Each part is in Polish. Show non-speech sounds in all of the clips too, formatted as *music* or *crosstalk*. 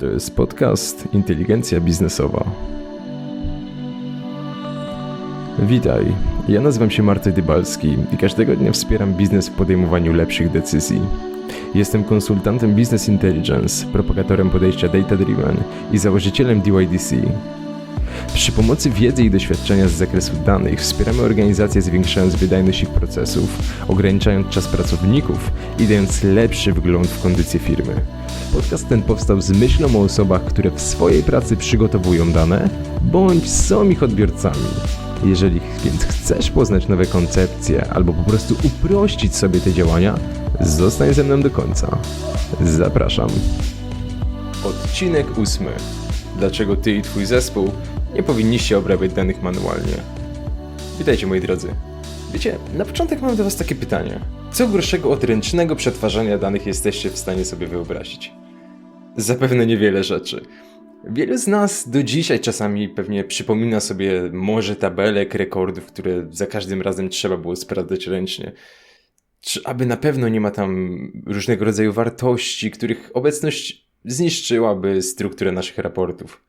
To jest podcast Inteligencja Biznesowa. Witaj, ja nazywam się Marty Dybalski i każdego dnia wspieram biznes w podejmowaniu lepszych decyzji. Jestem konsultantem Business Intelligence, propagatorem podejścia Data Driven i założycielem DYDC. Przy pomocy wiedzy i doświadczenia z zakresu danych wspieramy organizacje zwiększając wydajność ich procesów, ograniczając czas pracowników i dając lepszy wgląd w kondycję firmy. Podcast ten powstał z myślą o osobach, które w swojej pracy przygotowują dane, bądź są ich odbiorcami. Jeżeli więc chcesz poznać nowe koncepcje albo po prostu uprościć sobie te działania, zostań ze mną do końca. Zapraszam. Odcinek ósmy. Dlaczego ty i twój zespół nie powinniście obrabiać danych manualnie? Witajcie moi drodzy. Wiecie, na początek mam do was takie pytanie. Co gorszego od ręcznego przetwarzania danych jesteście w stanie sobie wyobrazić? Zapewne niewiele rzeczy. Wielu z nas do dzisiaj czasami pewnie przypomina sobie może tabelek, rekordów, które za każdym razem trzeba było sprawdzać ręcznie. Czy aby na pewno nie ma tam różnego rodzaju wartości, których obecność zniszczyłaby strukturę naszych raportów.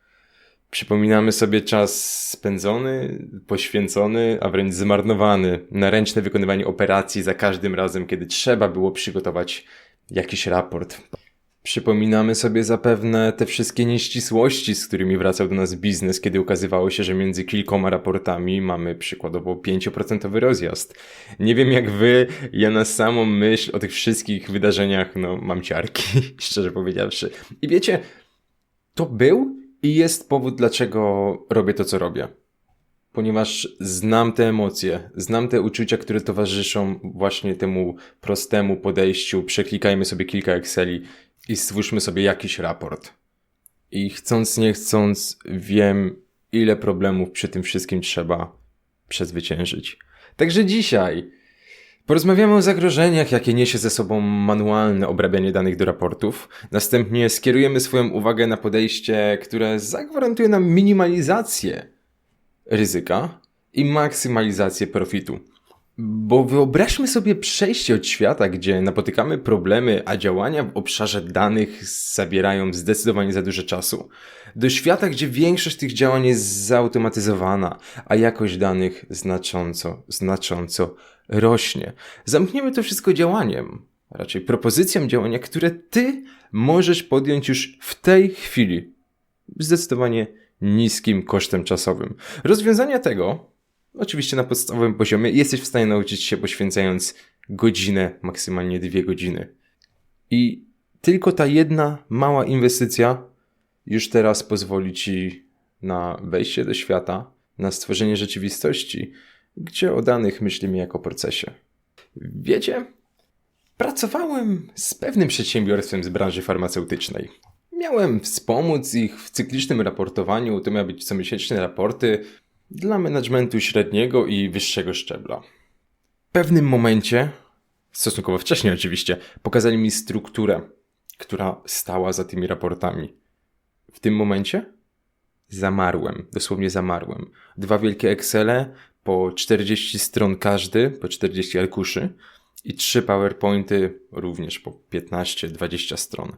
Przypominamy sobie czas spędzony, poświęcony, a wręcz zmarnowany na ręczne wykonywanie operacji za każdym razem, kiedy trzeba było przygotować jakiś raport. Przypominamy sobie zapewne te wszystkie nieścisłości, z którymi wracał do nas biznes, kiedy ukazywało się, że między kilkoma raportami mamy przykładowo 5% rozjazd. Nie wiem jak wy, ja na samą myśl o tych wszystkich wydarzeniach, no mam ciarki, *laughs* szczerze powiedziawszy. I wiecie, to był i jest powód, dlaczego robię to, co robię. Ponieważ znam te emocje, znam te uczucia, które towarzyszą właśnie temu prostemu podejściu. Przeklikajmy sobie kilka Exceli i stwórzmy sobie jakiś raport. I chcąc, nie chcąc, wiem, ile problemów przy tym wszystkim trzeba przezwyciężyć. Także dzisiaj porozmawiamy o zagrożeniach, jakie niesie ze sobą manualne obrabianie danych do raportów. Następnie skierujemy swoją uwagę na podejście, które zagwarantuje nam minimalizację ryzyka i maksymalizację profitu. Bo wyobraźmy sobie przejście od świata, gdzie napotykamy problemy, a działania w obszarze danych zabierają zdecydowanie za dużo czasu, do świata, gdzie większość tych działań jest zautomatyzowana, a jakość danych znacząco, znacząco rośnie. Zamkniemy to wszystko działaniem, raczej propozycją działania, które ty możesz podjąć już w tej chwili. Zdecydowanie niskim kosztem czasowym. Rozwiązania tego oczywiście na podstawowym poziomie, jesteś w stanie nauczyć się poświęcając godzinę, maksymalnie dwie godziny. I tylko ta jedna mała inwestycja już teraz pozwoli ci na wejście do świata, na stworzenie rzeczywistości, gdzie o danych myślimy jako procesie. Wiecie, pracowałem z pewnym przedsiębiorstwem z branży farmaceutycznej. Miałem wspomóc ich w cyklicznym raportowaniu, to miały być comiesięczne raporty, dla managementu średniego i wyższego szczebla. W pewnym momencie, stosunkowo wcześnie oczywiście, pokazali mi strukturę, która stała za tymi raportami. W tym momencie zamarłem, dosłownie zamarłem. Dwa wielkie Excele, po 40 stron każdy, po 40 arkuszy i trzy PowerPointy również po 15-20 stron.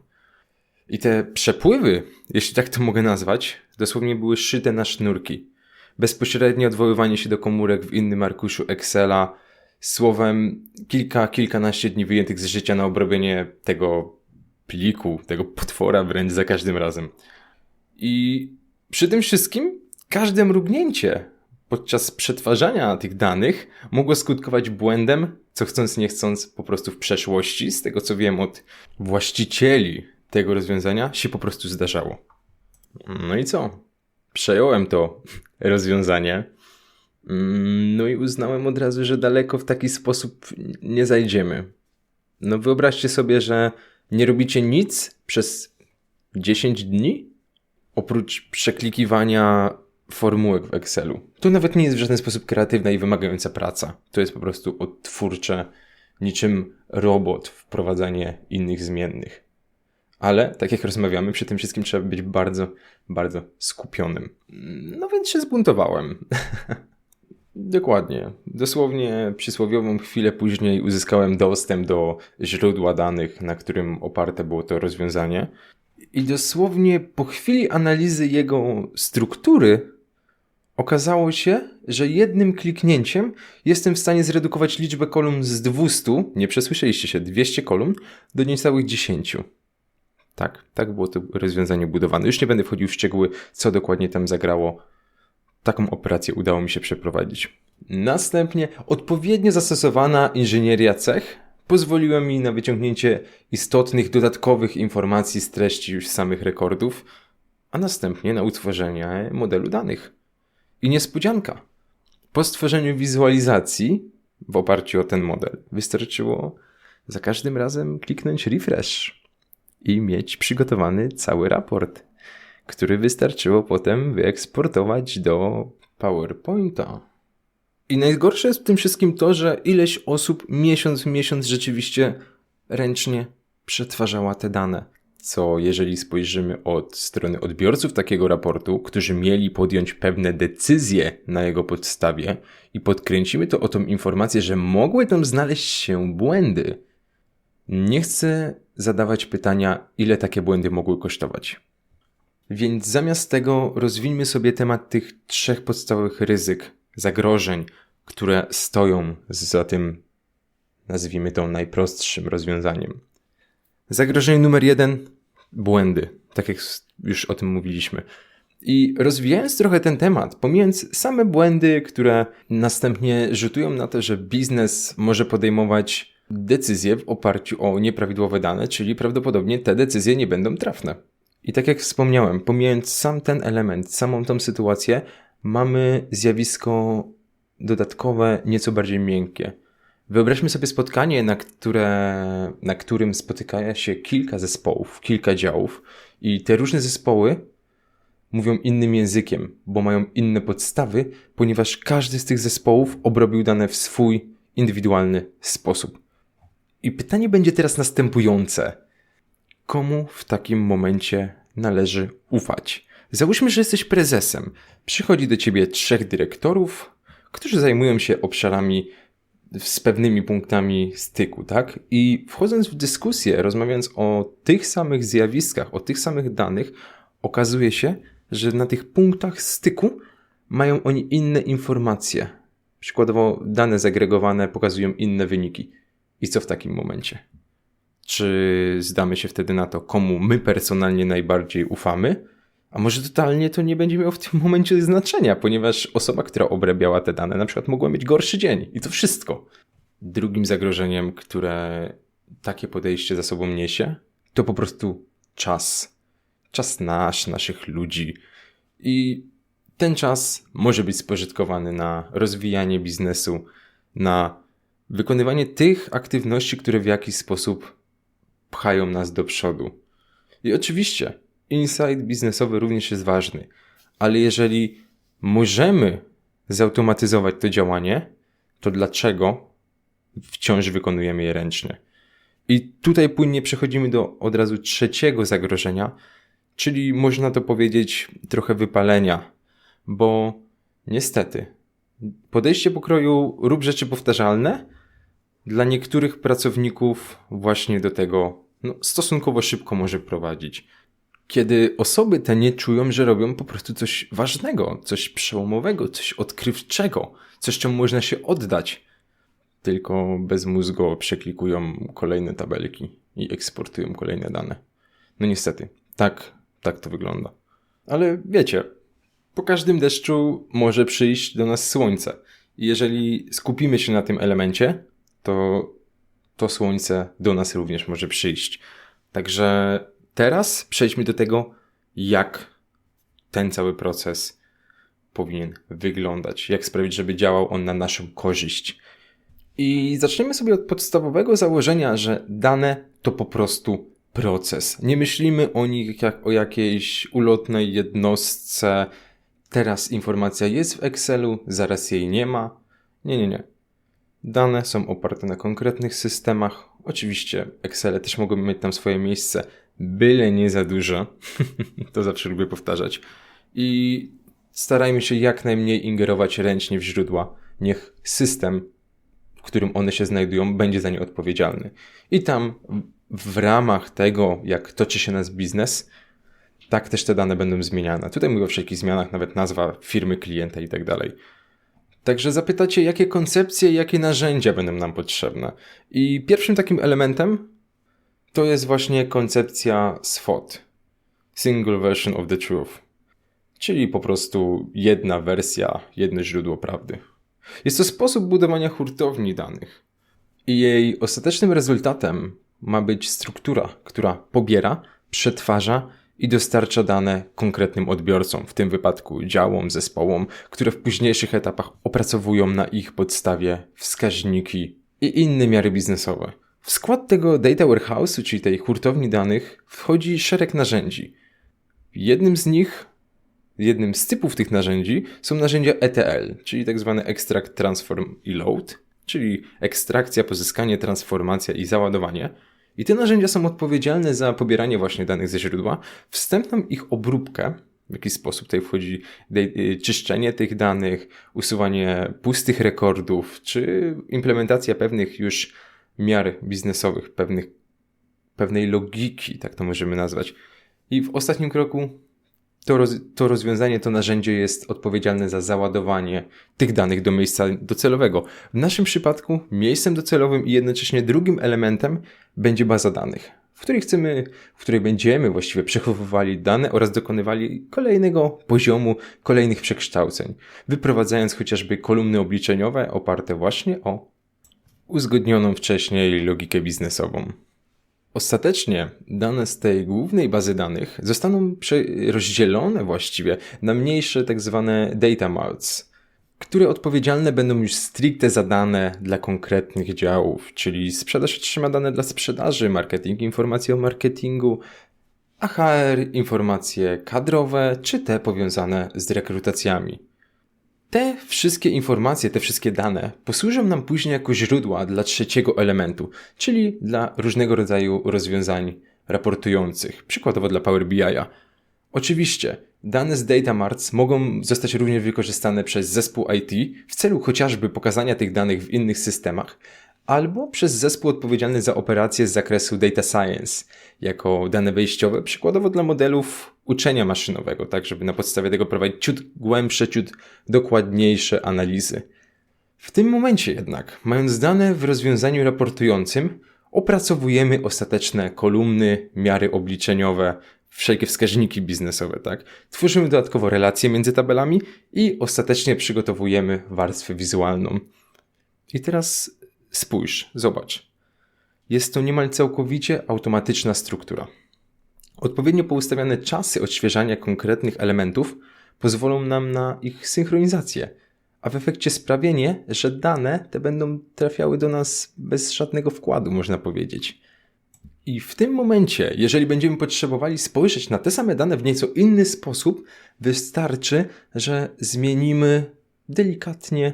I te przepływy, jeśli tak to mogę nazwać, dosłownie były szyte na sznurki bezpośrednie odwoływanie się do komórek w innym arkuszu Excela, słowem kilka, kilkanaście dni wyjętych z życia na obrobienie tego pliku, tego potwora wręcz za każdym razem. I przy tym wszystkim każde mrugnięcie podczas przetwarzania tych danych mogło skutkować błędem, co chcąc nie chcąc po prostu w przeszłości, z tego co wiem od właścicieli tego rozwiązania, się po prostu zdarzało. No i co? Przejąłem to *laughs* rozwiązanie. Mm, no i uznałem od razu, że daleko w taki sposób nie zajdziemy. No wyobraźcie sobie, że nie robicie nic przez 10 dni? Oprócz przeklikiwania formułek w Excelu. To nawet nie jest w żaden sposób kreatywna i wymagająca praca. To jest po prostu odtwórcze, niczym robot wprowadzanie innych zmiennych. Ale, tak jak rozmawiamy, przy tym wszystkim trzeba być bardzo, bardzo skupionym. No więc się zbuntowałem. *laughs* Dokładnie. Dosłownie przysłowiową chwilę później uzyskałem dostęp do źródła danych, na którym oparte było to rozwiązanie. I dosłownie po chwili analizy jego struktury okazało się, że jednym kliknięciem jestem w stanie zredukować liczbę kolumn z 200, nie przesłyszeliście się, 200 kolumn, do niecałych 10. Tak, tak było to rozwiązanie budowane. Już nie będę wchodził w szczegóły, co dokładnie tam zagrało. Taką operację udało mi się przeprowadzić. Następnie odpowiednio zastosowana inżynieria cech pozwoliła mi na wyciągnięcie istotnych dodatkowych informacji z treści już samych rekordów, a następnie na utworzenie modelu danych. I niespodzianka. Po stworzeniu wizualizacji w oparciu o ten model wystarczyło za każdym razem kliknąć refresh i mieć przygotowany cały raport, który wystarczyło potem wyeksportować do PowerPointa. I najgorsze jest w tym wszystkim to, że ileś osób miesiąc w miesiąc rzeczywiście ręcznie przetwarzała te dane. Co jeżeli spojrzymy od strony odbiorców takiego raportu, którzy mieli podjąć pewne decyzje na jego podstawie i podkręcimy to o tą informację, że mogły tam znaleźć się błędy, nie chcę zadawać pytania, ile takie błędy mogły kosztować. Więc zamiast tego rozwijmy sobie temat tych trzech podstawowych ryzyk, zagrożeń, które stoją za tym, nazwijmy to, najprostszym rozwiązaniem. Zagrożenie numer jeden błędy, tak jak już o tym mówiliśmy. I rozwijając trochę ten temat, pomijając same błędy, które następnie rzutują na to, że biznes może podejmować decyzje w oparciu o nieprawidłowe dane, czyli prawdopodobnie te decyzje nie będą trafne. I tak jak wspomniałem, pomijając sam ten element, samą tą sytuację, mamy zjawisko dodatkowe, nieco bardziej miękkie. Wyobraźmy sobie spotkanie, na, które, na którym spotyka się kilka zespołów, kilka działów, i te różne zespoły mówią innym językiem, bo mają inne podstawy, ponieważ każdy z tych zespołów obrobił dane w swój indywidualny sposób. I pytanie będzie teraz następujące: komu w takim momencie należy ufać? Załóżmy, że jesteś prezesem. Przychodzi do ciebie trzech dyrektorów, którzy zajmują się obszarami z pewnymi punktami styku, tak? I wchodząc w dyskusję, rozmawiając o tych samych zjawiskach, o tych samych danych, okazuje się, że na tych punktach styku mają oni inne informacje. Przykładowo, dane zagregowane pokazują inne wyniki. I co w takim momencie? Czy zdamy się wtedy na to, komu my personalnie najbardziej ufamy? A może totalnie to nie będzie miało w tym momencie znaczenia, ponieważ osoba, która obrabiała te dane, na przykład mogła mieć gorszy dzień i to wszystko. Drugim zagrożeniem, które takie podejście za sobą niesie, to po prostu czas. Czas nasz, naszych ludzi. I ten czas może być spożytkowany na rozwijanie biznesu, na wykonywanie tych aktywności, które w jakiś sposób pchają nas do przodu. I oczywiście insight biznesowy również jest ważny, ale jeżeli możemy zautomatyzować to działanie, to dlaczego wciąż wykonujemy je ręcznie? I tutaj płynnie przechodzimy do od razu trzeciego zagrożenia, czyli można to powiedzieć trochę wypalenia, bo niestety podejście pokroju rób rzeczy powtarzalne dla niektórych pracowników właśnie do tego no, stosunkowo szybko może prowadzić kiedy osoby te nie czują, że robią po prostu coś ważnego, coś przełomowego, coś odkrywczego, coś czemu można się oddać. Tylko bez mózgu przeklikują kolejne tabelki i eksportują kolejne dane. No niestety, tak, tak to wygląda. Ale wiecie, po każdym deszczu może przyjść do nas słońce. I jeżeli skupimy się na tym elemencie, to to słońce do nas również może przyjść. Także Teraz przejdźmy do tego, jak ten cały proces powinien wyglądać, jak sprawić, żeby działał on na naszą korzyść. I zaczniemy sobie od podstawowego założenia, że dane to po prostu proces. Nie myślimy o nich jak o jakiejś ulotnej jednostce. Teraz informacja jest w Excelu, zaraz jej nie ma. Nie, nie, nie. Dane są oparte na konkretnych systemach. Oczywiście Excel też mogą mieć tam swoje miejsce, byle nie za dużo. *laughs* to zawsze lubię powtarzać. I starajmy się jak najmniej ingerować ręcznie w źródła. Niech system, w którym one się znajdują, będzie za nie odpowiedzialny. I tam w ramach tego, jak toczy się nasz biznes, tak też te dane będą zmieniane. Tutaj mówię o wszelkich zmianach, nawet nazwa firmy, klienta i tak dalej. Także zapytacie, jakie koncepcje, jakie narzędzia będą nam potrzebne. I pierwszym takim elementem to jest właśnie koncepcja SWOT. Single Version of the Truth. Czyli po prostu jedna wersja, jedno źródło prawdy. Jest to sposób budowania hurtowni danych. I jej ostatecznym rezultatem ma być struktura, która pobiera, przetwarza i dostarcza dane konkretnym odbiorcom, w tym wypadku działom, zespołom, które w późniejszych etapach opracowują na ich podstawie wskaźniki i inne miary biznesowe. W skład tego data warehouse'u, czyli tej hurtowni danych, wchodzi szereg narzędzi. Jednym z nich, jednym z typów tych narzędzi są narzędzia ETL, czyli tak zwane Extract, Transform i Load, czyli ekstrakcja, pozyskanie, transformacja i załadowanie – i te narzędzia są odpowiedzialne za pobieranie właśnie danych ze źródła, wstępną ich obróbkę, w jaki sposób tutaj wchodzi y, czyszczenie tych danych, usuwanie pustych rekordów, czy implementacja pewnych już miar biznesowych, pewnych, pewnej logiki, tak to możemy nazwać. I w ostatnim kroku to, roz, to rozwiązanie, to narzędzie jest odpowiedzialne za załadowanie tych danych do miejsca docelowego. W naszym przypadku miejscem docelowym i jednocześnie drugim elementem będzie baza danych, w której chcemy, w której będziemy właściwie przechowywali dane oraz dokonywali kolejnego poziomu, kolejnych przekształceń, wyprowadzając chociażby kolumny obliczeniowe oparte właśnie o uzgodnioną wcześniej logikę biznesową. Ostatecznie dane z tej głównej bazy danych zostaną rozdzielone właściwie na mniejsze tak zwane data marts, które odpowiedzialne będą już stricte za dane dla konkretnych działów, czyli sprzedaż otrzyma dane dla sprzedaży, marketing informacje o marketingu, a HR informacje kadrowe, czy te powiązane z rekrutacjami. Te wszystkie informacje, te wszystkie dane posłużą nam później jako źródła dla trzeciego elementu, czyli dla różnego rodzaju rozwiązań raportujących, przykładowo dla Power BI'a. Oczywiście, dane z Data Marts mogą zostać również wykorzystane przez zespół IT w celu chociażby pokazania tych danych w innych systemach, albo przez zespół odpowiedzialny za operacje z zakresu data science, jako dane wejściowe, przykładowo dla modelów uczenia maszynowego, tak żeby na podstawie tego prowadzić ciut głębsze, ciut dokładniejsze analizy. W tym momencie jednak, mając dane w rozwiązaniu raportującym, opracowujemy ostateczne kolumny, miary obliczeniowe, wszelkie wskaźniki biznesowe, tak? Tworzymy dodatkowo relacje między tabelami i ostatecznie przygotowujemy warstwę wizualną. I teraz Spójrz, zobacz. Jest to niemal całkowicie automatyczna struktura. Odpowiednio poustawiane czasy odświeżania konkretnych elementów pozwolą nam na ich synchronizację, a w efekcie sprawienie, że dane te będą trafiały do nas bez żadnego wkładu, można powiedzieć. I w tym momencie, jeżeli będziemy potrzebowali spojrzeć na te same dane w nieco inny sposób, wystarczy, że zmienimy delikatnie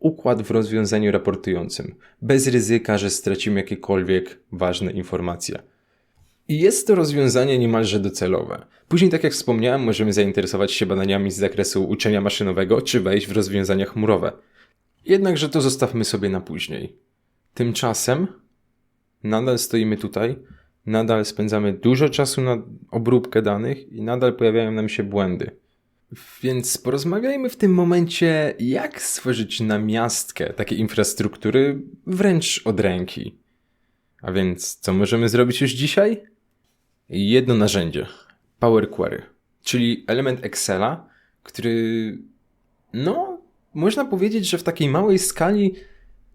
układ w rozwiązaniu raportującym, bez ryzyka, że stracimy jakiekolwiek ważne informacje. I jest to rozwiązanie niemalże docelowe. Później, tak jak wspomniałem, możemy zainteresować się badaniami z zakresu uczenia maszynowego, czy wejść w rozwiązania chmurowe. Jednakże to zostawmy sobie na później. Tymczasem nadal stoimy tutaj, nadal spędzamy dużo czasu na obróbkę danych i nadal pojawiają nam się błędy. Więc porozmawiajmy w tym momencie, jak stworzyć namiastkę takiej infrastruktury wręcz od ręki. A więc, co możemy zrobić już dzisiaj? Jedno narzędzie Power Query, czyli element Excela, który, no, można powiedzieć, że w takiej małej skali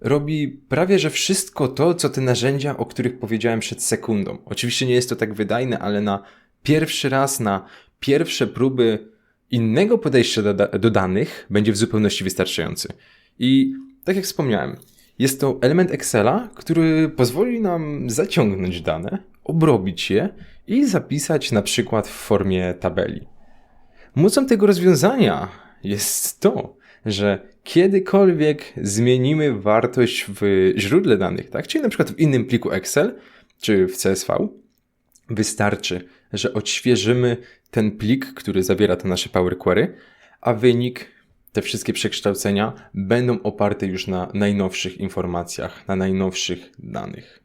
robi prawie że wszystko to, co te narzędzia, o których powiedziałem przed sekundą. Oczywiście nie jest to tak wydajne, ale na pierwszy raz, na pierwsze próby innego podejścia do, do danych będzie w zupełności wystarczający. I tak jak wspomniałem, jest to element Excela, który pozwoli nam zaciągnąć dane, obrobić je i zapisać na przykład w formie tabeli. Mocą tego rozwiązania jest to, że kiedykolwiek zmienimy wartość w źródle danych, tak? czyli na przykład w innym pliku Excel czy w CSV, wystarczy, że odświeżymy ten plik, który zawiera te nasze Power Query, a wynik, te wszystkie przekształcenia będą oparte już na najnowszych informacjach, na najnowszych danych.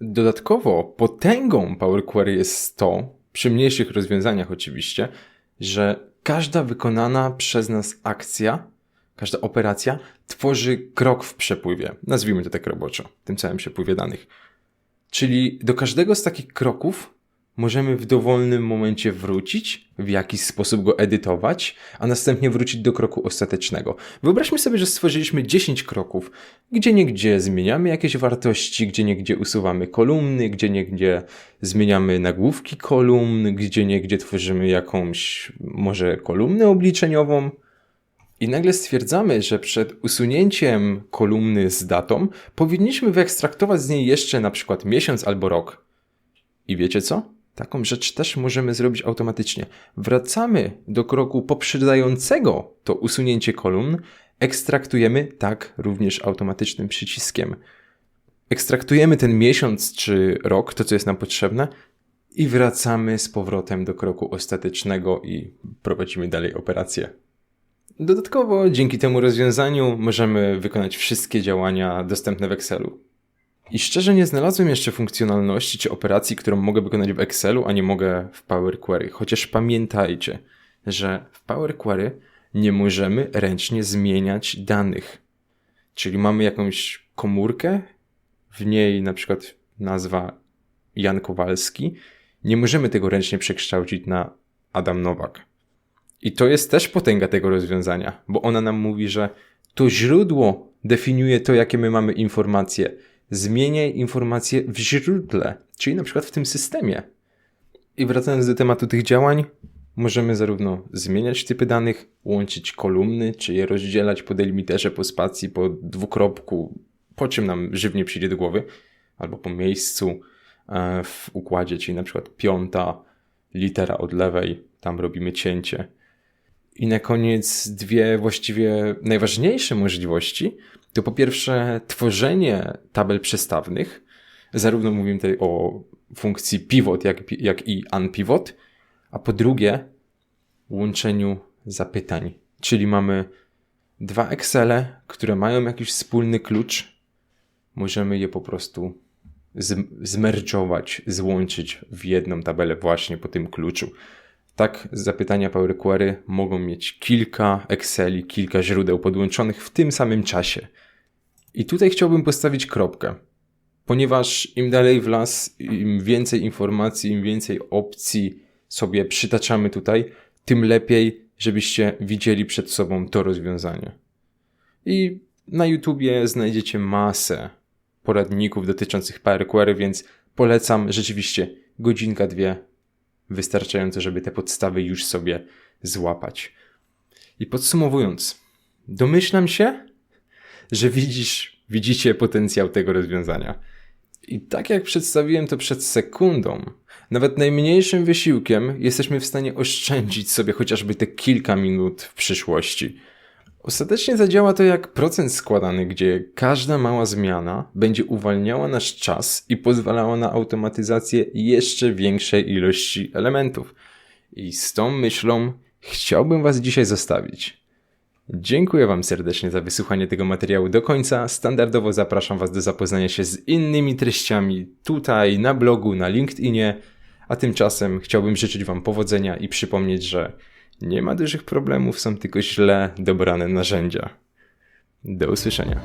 Dodatkowo potęgą Power Query jest to, przy mniejszych rozwiązaniach oczywiście, że każda wykonana przez nas akcja, każda operacja tworzy krok w przepływie. Nazwijmy to tak roboczo, tym całym przepływie danych. Czyli do każdego z takich kroków możemy w dowolnym momencie wrócić, w jakiś sposób go edytować, a następnie wrócić do kroku ostatecznego. Wyobraźmy sobie, że stworzyliśmy 10 kroków, gdzie niegdzie zmieniamy jakieś wartości, gdzie niegdzie usuwamy kolumny, gdzie niegdzie zmieniamy nagłówki kolumn, gdzie niegdzie tworzymy jakąś może kolumnę obliczeniową. I nagle stwierdzamy, że przed usunięciem kolumny z datą powinniśmy wyekstraktować z niej jeszcze na przykład miesiąc albo rok. I wiecie co? Taką rzecz też możemy zrobić automatycznie. Wracamy do kroku poprzedzającego to usunięcie kolumn, ekstraktujemy tak również automatycznym przyciskiem. Ekstraktujemy ten miesiąc czy rok, to co jest nam potrzebne, i wracamy z powrotem do kroku ostatecznego i prowadzimy dalej operację. Dodatkowo dzięki temu rozwiązaniu możemy wykonać wszystkie działania dostępne w Excelu. I szczerze nie znalazłem jeszcze funkcjonalności czy operacji, którą mogę wykonać w Excelu, a nie mogę w Power Query. Chociaż pamiętajcie, że w Power Query nie możemy ręcznie zmieniać danych. Czyli mamy jakąś komórkę, w niej na przykład nazwa Jan Kowalski. Nie możemy tego ręcznie przekształcić na Adam Nowak. I to jest też potęga tego rozwiązania, bo ona nam mówi, że to źródło definiuje to, jakie my mamy informacje zmieniaj informacje w źródle, czyli na przykład w tym systemie. I wracając do tematu tych działań, możemy zarówno zmieniać typy danych, łączyć kolumny, czy je rozdzielać po delimiterze, po spacji, po dwukropku, po czym nam żywnie przyjdzie do głowy, albo po miejscu e, w układzie, czyli na przykład piąta litera od lewej, tam robimy cięcie. I na koniec dwie właściwie najważniejsze możliwości, to po pierwsze tworzenie tabel przestawnych. Zarówno mówimy tutaj o funkcji pivot, jak, jak i unpivot, a po drugie łączeniu zapytań. Czyli mamy dwa Excele, które mają jakiś wspólny klucz. Możemy je po prostu zmerdżować, złączyć w jedną tabelę właśnie po tym kluczu. Tak, zapytania Power Query mogą mieć kilka Exceli, kilka źródeł podłączonych w tym samym czasie. I tutaj chciałbym postawić kropkę, ponieważ im dalej w las, im więcej informacji, im więcej opcji sobie przytaczamy tutaj, tym lepiej, żebyście widzieli przed sobą to rozwiązanie. I na YouTubie znajdziecie masę poradników dotyczących Power Query, więc polecam rzeczywiście godzinka, dwie wystarczające, żeby te podstawy już sobie złapać. I podsumowując, domyślam się, że widzisz, widzicie potencjał tego rozwiązania. I tak jak przedstawiłem to przed sekundą, nawet najmniejszym wysiłkiem jesteśmy w stanie oszczędzić sobie chociażby te kilka minut w przyszłości. Ostatecznie zadziała to jak procent składany, gdzie każda mała zmiana będzie uwalniała nasz czas i pozwalała na automatyzację jeszcze większej ilości elementów. I z tą myślą chciałbym Was dzisiaj zostawić. Dziękuję Wam serdecznie za wysłuchanie tego materiału do końca. Standardowo zapraszam Was do zapoznania się z innymi treściami tutaj, na blogu, na LinkedInie. A tymczasem chciałbym życzyć Wam powodzenia i przypomnieć, że nie ma dużych problemów, są tylko źle dobrane narzędzia. Do usłyszenia.